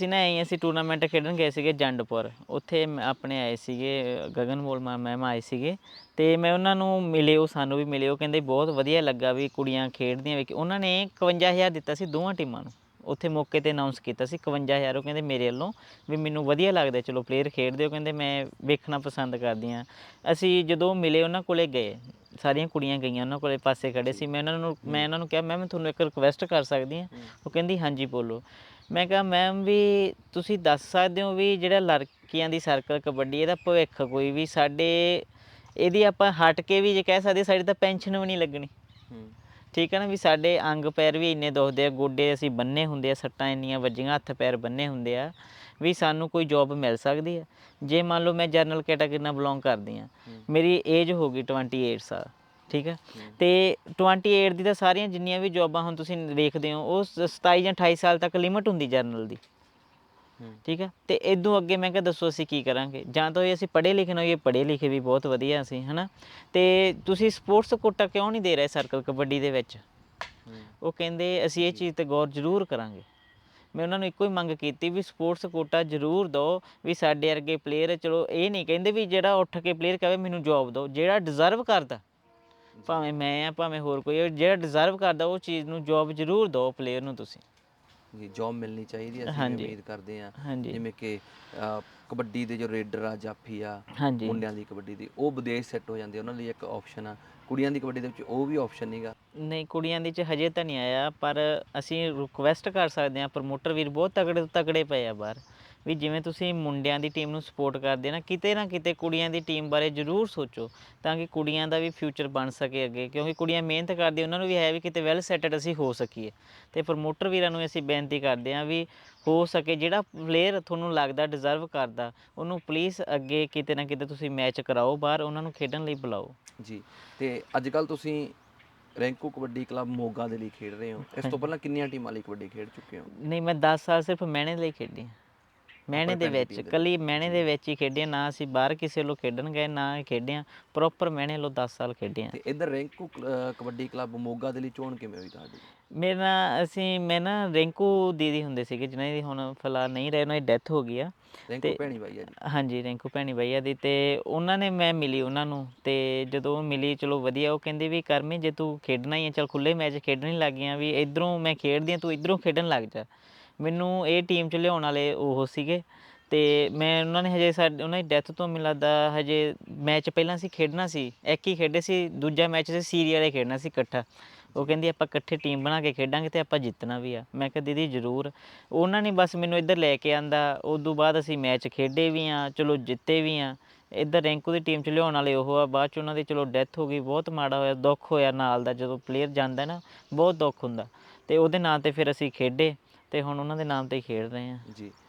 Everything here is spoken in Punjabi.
ਅਸੀਂ ਨਾ ਐਂ ਅਸੀਂ ਟੂਰਨਾਮੈਂਟ ਖੇਡਣ ਗਏ ਸੀਗੇ ਜੰਡਪੁਰ। ਉੱਥੇ ਮ- ਆਪਣੇ ਆਏ ਸੀਗੇ, ਗਗਨ ਮੋਲ ਮੈਮ ਆਏ ਸੀਗੇ। ਤੇ ਮੈਂ ਉਹਨਾਂ ਨੂੰ ਮਿਲੇ ਉਹ ਸਾਨੂੰ ਵੀ ਮਿਲੇ ਉਹ ਕਹਿੰਦੇ ਬਹੁਤ ਵਧੀਆ ਲੱਗਾ ਵੀ ਕੁੜੀਆਂ ਖੇਡਦੀਆਂ ਵੇਖ ਉਹਨਾਂ ਨੇ 51000 ਦਿੱਤਾ ਸੀ ਦੋਵਾਂ ਟੀਮਾਂ ਨੂੰ। ਉੱਥੇ ਮੌਕੇ ਤੇ ਅਨਾਉਂਸ ਕੀਤਾ ਸੀ 51000 ਉਹ ਕਹਿੰਦੇ ਮੇਰੇ ਵੱਲੋਂ ਵੀ ਮੈਨੂੰ ਵਧੀਆ ਲੱਗਦਾ, ਚਲੋ ਪਲੇਅਰ ਖੇਡਦੇ ਉਹ ਕਹਿੰਦੇ ਮੈਂ ਵੇਖਣਾ ਪਸੰਦ ਕਰਦੀ ਹਾਂ। ਅਸੀਂ ਜਦੋਂ ਮਿਲੇ ਉਹਨਾਂ ਕੋਲੇ ਗਏ ਸਾਰੀਆਂ ਕੁੜੀਆਂ ਗਈਆਂ ਉਹਨਾਂ ਕੋਲੇ ਪਾਸੇ ਖੜੇ ਸੀ। ਮੈਂ ਉਹਨਾਂ ਨੂੰ ਮੈਂ ਉਹਨਾਂ ਨੂੰ ਕਿਹਾ ਮੈਮ ਤੁਹਾਨੂੰ ਇੱਕ ਰਿਕੁਐਸਟ ਕਰ ਸਕਦੀ ਹਾਂ। ਉਹ ਕਹਿੰਦੀ ਹਾਂਜੀ ਬੋਲੋ। ਮੈਂ ਕਿਹਾ ਮੈਮ ਵੀ ਤੁਸੀਂ ਦੱਸ ਸਕਦੇ ਹੋ ਵੀ ਜਿਹੜਾ ਲੜਕੀਆਂ ਦੀ ਸਰਕਲ ਕਬੱਡੀ ਇਹਦਾ ਭਵਿੱਖ ਕੋਈ ਵੀ ਸਾਡੇ ਇਹਦੀ ਆਪਾਂ ਹਟ ਕੇ ਵੀ ਜੇ ਕਹਿ ਸਕਦੇ ਸਾਡੀ ਤਾਂ ਪੈਨਸ਼ਨ ਵੀ ਨਹੀਂ ਲੱਗਣੀ। ਠੀਕ ਹੈ ਨਾ ਵੀ ਸਾਡੇ ਅੰਗ ਪੈਰ ਵੀ ਇੰਨੇ ਦੁਖਦੇ ਆ ਗੋਡੇ ਅਸੀਂ ਬੰਨੇ ਹੁੰਦੇ ਆ ਸੱਟਾਂ ਇੰਨੀਆਂ ਵੱਜੀਆਂ ਹੱਥ ਪੈਰ ਬੰਨੇ ਹੁੰਦੇ ਆ ਵੀ ਸਾਨੂੰ ਕੋਈ ਜੌਬ ਮਿਲ ਸਕਦੀ ਹੈ। ਜੇ ਮੰਨ ਲਓ ਮੈਂ ਜਨਰਲ ਕੈਟਾਗਰੀ ਨਾਲ ਬਿਲੋਂਗ ਕਰਦੀ ਆ ਮੇਰੀ ਏਜ ਹੋ ਗਈ 28 ਸਾਲ ਠੀਕ ਹੈ? ਤੇ 28 ਦੀ ਤਾਂ ਸਾਰੀਆਂ ਜਿੰਨੀਆਂ ਵੀ ਜੌਬਾਂ ਹੁਣ ਤੁਸੀਂ ਦੇਖਦੇ ਹੋ ਉਹ ਸ- 27 ਜਾਂ 28 ਸਾਲ ਤੱਕ ਲਿਮਟ ਹੁੰਦੀ ਜਨਰਲ ਦੀ। ਠੀਕ ਹੈ? ਤੇ ਇਦੋਂ ਅੱਗੇ ਮੈਂ ਕਿਹਾ ਦੱਸੋ ਅਸੀਂ ਕੀ ਕਰਾਂਗੇ? ਜਾਂ ਤਾਂ ਇਹ ਅਸੀਂ ਪੜ੍ਹੇ ਲਿਖੇ ਨਾ ਹੋਈਏ ਪੜ੍ਹੇ ਲਿਖੇ ਵੀ ਬਹੁਤ ਵਧੀਆ ਅਸੀਂ ਹਨਾ? ਤੇ ਤੁਸੀਂ ਸਪੋਰਟਸ ਕੋਟਾ ਕਿਉਂ ਨਹੀਂ ਦੇ ਰਹੇ ਸਰਕਲ ਕਬੱਡੀ ਦੇ ਵਿੱਚ? ਉਹ ਕਹਿੰਦੇ ਅਸੀਂ ਇਹ ਚੀਜ਼ ਤੇ ਗੌਰ ਜ਼ਰੂਰ ਕਰਾਂਗੇ। ਮੈਂ ਉਹਨਾਂ ਨੂੰ ਇੱਕੋ ਹੀ ਮੰਗ ਕੀਤੀ ਵੀ ਸਪੋਰਟਸ ਕੋਟਾ ਜ਼ਰੂਰ ਦਿਓ ਵੀ ਸਾਡੇ ਵਰਗੇ ਪਲੇਅਰ ਚਲੋ ਇਹ ਨਹੀਂ ਕਹਿੰਦੇ ਵੀ ਜਿਹੜਾ ਉੱਠ ਕੇ ਪਲੇਅਰ ਕਹੇ ਮੈਨੂੰ ਜੌਬ ਦਿਓ ਜਿਹੜਾ ਡਿਜ਼ਰਵ ਕਰਦਾ। ਭਾਵੇਂ ਮੈਂ ਆ ਭਾਵੇਂ ਹੋਰ ਕੋਈ ਜਿਹੜਾ ਡਿਜ਼ਰਵ ਕਰਦਾ ਉਹ ਚੀਜ਼ ਨੂੰ ਜੌਬ ਜ਼ਰੂਰ ਦਿਓ ਪਲੇਅਰ ਨੂੰ ਤੁਸੀਂ। ਜੀ ਜੌਬ ਮਿਲਣੀ ਚਾਹੀਦੀ ਹੈ ਅਸੀਂ ਹਾਂਜੀ। ਉਮੀਦ ਕਰਦੇ ਹਾਂ। ਹਾਂਜੀ। ਜਿਵੇਂ ਕਿ ਕਬੱਡੀ ਦੇ ਜੋ ਰੇਡਰ ਆ ਜਾਫੀ ਆ ਹਾਂਜੀ। ਮੁੰਡਿਆਂ ਦੀ ਕਬੱਡੀ ਦੀ ਉਹ ਵਿਦੇਸ਼ ਸੈੱਟ ਹੋ ਜਾਂਦੇ ਉਹਨਾਂ ਲਈ ਇੱਕ ਆਪਸ਼ਨ ਆ। ਕੁੜੀਆਂ ਦੀ ਕਬੱਡੀ ਦੇ ਵਿੱਚ ਉਹ ਵੀ ਆਪਸ਼ਨ ਨਹੀਂਗਾ ਨਹੀਂ ਕੁੜੀਆਂ ਦੀ ਚ ਹਜੇ ਤਾਂ ਨਹੀਂ ਆਇਆ ਪਰ ਅਸੀਂ ਰਿਕੁਐਸਟ ਕਰ ਸਕਦੇ ਹਾਂ। ਪ੍ਰਮੋਟਰ ਵੀਰ ਬਹੁਤ ਤਗੜੇ ਤੋਂ ਤਗੜੇ ਪਏ ਆ ਬਾਹਰ। ਵੀ ਜਿਵੇਂ ਤੁਸੀਂ ਮੁੰਡਿਆਂ ਦੀ ਟੀਮ ਨੂੰ ਸਪੋਰਟ ਕਰਦੇ ਨਾ ਕਿਤੇ ਨਾ ਕਿਤੇ ਕੁੜੀਆਂ ਦੀ ਟੀਮ ਬਾਰੇ ਜ਼ਰੂਰ ਸੋਚੋ ਤਾਂ ਕਿ ਕੁੜੀਆਂ ਦਾ ਵੀ ਫਿਊਚਰ ਬਣ ਸਕੇ ਅੱਗੇ ਕਿਉਂਕਿ ਕੁੜੀਆਂ ਮਿਹਨਤ ਕਰਦੀਆਂ ਉਹਨਾਂ ਨੂੰ ਵੀ ਹੈ ਵੀ ਕਿਤੇ ਵੈਲ ਸੈਟਡ ਅਸੀਂ ਹੋ ਸਕੀਏ। ਤੇ ਪ੍ਰਮੋਟਰ ਵੀਰਾਂ ਨੂੰ ਅਸੀਂ ਬੇਨਤੀ ਕਰਦੇ ਹਾਂ ਵੀ ਹੋ ਸਕੇ ਜਿਹੜਾ ਪਲੇਅਰ ਤੁਹਾਨੂੰ ਲੱਗਦਾ ਡਿਜ਼ਰਵ ਕਰਦਾ ਉਹਨੂੰ ਪਲੀਜ਼ ਅੱਗੇ ਕਿਤੇ ਨਾ ਕਿਤੇ ਤੁਸੀਂ ਮੈਚ ਕਰਾਓ ਬਾਹਰ ਉਹਨਾਂ ਨੂੰ ਖੇਡਣ ਲਈ ਬੁਲਾਓ। ਜੀ ਤੇ ਅੱਜ ਕੱਲ ਤੁਸੀਂ ਰੈਂਕੂ ਕਬੱਡੀ ਕਲੱਬ ਮੋਗਾ ਦੇ ਲਈ ਖੇਡ ਰਹੇ ਹੋ। ਇਸ ਤੋਂ ਪਹਿਲਾਂ ਕਿੰਨੀਆਂ ਟੀਮਾਂ ਲਈ ਕਬੱਡੀ ਖੇਡ ਚੁੱਕੇ ਹੋ? ਨਹੀਂ ਮੈਂ 10 ਸਾਲ ਸਿਰਫ ਮਹਿਣੇ ਲਈ ਖੇਡੀ। ਹਾਂ। ਮਹਿਣੇ ਦੇ ਵਿੱਚ ਕੱਲੀ ਮਹਿਣੇ ਦੇ ਵਿੱਚ ਹੀ ਖੇਡੇ ਨਾ ਅਸੀਂ ਬਾਹਰ ਕਿਸੇ ਲੋ ਖੇਡਣ ਗਏ ਨਾ ਖੇਡਿਆ। ਪ੍ਰੋਪਰ ਮਹਿਣੇ ਲੋ 10 ਸਾਲ ਖੇਡੇ ਹਾਂ ਤੇ ਇਧਰ ਰੈਂਕੂ ਕਲ- ਕਬੱਡੀ ਕਲੱਬ ਮੋਗਾ ਦੇ ਲਈ ਚੋਣ ਕਿਵੇਂ ਹੋਈ ਤੁਹਾਡੀ? ਮੇਰੇ ਨਾਲ ਅਸੀਂ ਮੈਂ ਨਾ ਰਿੰਕੂ ਦੀਦੀ ਹੁੰਦੇ ਸੀਗੇ ਜਿਨ੍ਹਾਂ ਦੀ ਹੁਣ ਫਿਲਹਾਲ ਨਹੀਂ ਰਹੇ ਉਹਨਾਂ ਦੀ ਡੈਥ ਹੋ ਗਈ ਆ। ਰੈਂਕੂ ਤੇ- ਭੈਣੀ ਬਾਈ ਆ ਜੀ। ਹਾਂਜੀ ਰਿੰਕੂ ਭੈਣੀ ਭਈਆ ਦੀ ਤੇ ਉਹਨਾਂ ਨੇ ਮੈਂ ਮਿਲੀ ਉਹਨਾਂ ਨੂੰ। ਤੇ ਜਦੋਂ ਮਿਲੀ ਚਲੋ ਵਧੀਆ ਉਹ ਕਹਿੰਦੇ ਵੀ ਕਰਮੀ ਜੇ ਤੂੰ ਖੇਡਣਾ ਹੀ ਹੈ ਚਲ ਖੁੱਲੇ ਮੈਚ ਖੇਡਣ ਹੀ ਲੱਗ ਗਿਆ ਵੀ ਇਧਰੋਂ ਮੈਂ ਖੇਡਦੀ ਹਾਂ ਤੂੰ ਇਧਰੋਂ ਖੇਡਣ ਲੱਗ ਜਾ। ਮੈਨੂੰ ਇਹ ਟੀਮ ਚ ਲਿਆਉਣ ਵਾਲੇ ਉਹ ਸੀਗੇ ਤੇ ਮੈਂ ਉਹਨਾਂ ਨੇ ਹਜੇ ਸਾਡੇ, ਉਹਨਾਂ ਦੀ ਡੈਥ ਤੋਂ ਮੈਨੂੰ ਲੱਗਦਾ ਹਜੇ ਮੈਚ ਪਹਿਲਾਂ ਸੀ ਖੇਡਣਾ ਸੀ, ਇੱਕ ਹੀ ਖੇਡੇ ਸੀ, ਦੂਜਾ ਮੈਚ ਸੀ ਸੀਰੀਆ ਵਾਲੇ ਖੇਡਣਾ ਸੀ ਇਕੱਠਾ। ਉਹ ਕਹਿੰਦੀ ਆਪਾਂ ਇਕੱਠੇ ਟੀਮ ਬਣਾ ਕੇ ਖੇਡਾਂਗੇ ਤੇ ਆਪਾਂ ਜਿੱਤਣਾ ਵੀ ਆ। ਮੈਂ ਕਿਹਾ, ਦੀਦੀ, ਜ਼ਰੂਰ। ਉਹਨਾਂ ਨੇ ਬਸ ਮੈਨੂੰ ਇੱਧਰ ਲੈ ਕੇ ਆਂਦਾ। ਉਸ ਤੋਂ ਬਾਅਦ ਅਸੀਂ ਮੈਚ ਖੇਡੇ ਵੀ ਆ, ਚਲੋ ਜਿੱਤੇ ਵੀ ਆ। ਇੱਧਰ ਰੈਂਕੂ ਦੀ ਟੀਮ ਚ ਲਿਆਉਣ ਵਾਲੇ ਉਹ ਆ। ਬਾਅਦ ਚ ਉਹਨਾਂ ਦੀ ਚਲੋ ਡੈਥ ਹੋ ਗਈ, ਬਹੁਤ ਮਾੜਾ ਹੋਇਆ, ਦੁੱਖ ਹੋਇਆ ਨਾਲ ਦਾ। ਜਦੋਂ ਪਲੇਅਰ ਜਾਂਦਾ ਨਾ, ਬਹੁਤ ਦੁੱਖ ਹੁੰਦਾ। ਤੇ ਉਹਦੇ ਨਾਂ ਤੇ ਫਿਰ ਅਸੀਂ ਖੇਡੇ। ਤੇ ਹੁਣ ਉਹਨਾਂ ਦੇ ਨਾਮ ਤੇ ਹੀ ਖੇਡ ਰਹੇ ਆ ਜੀ।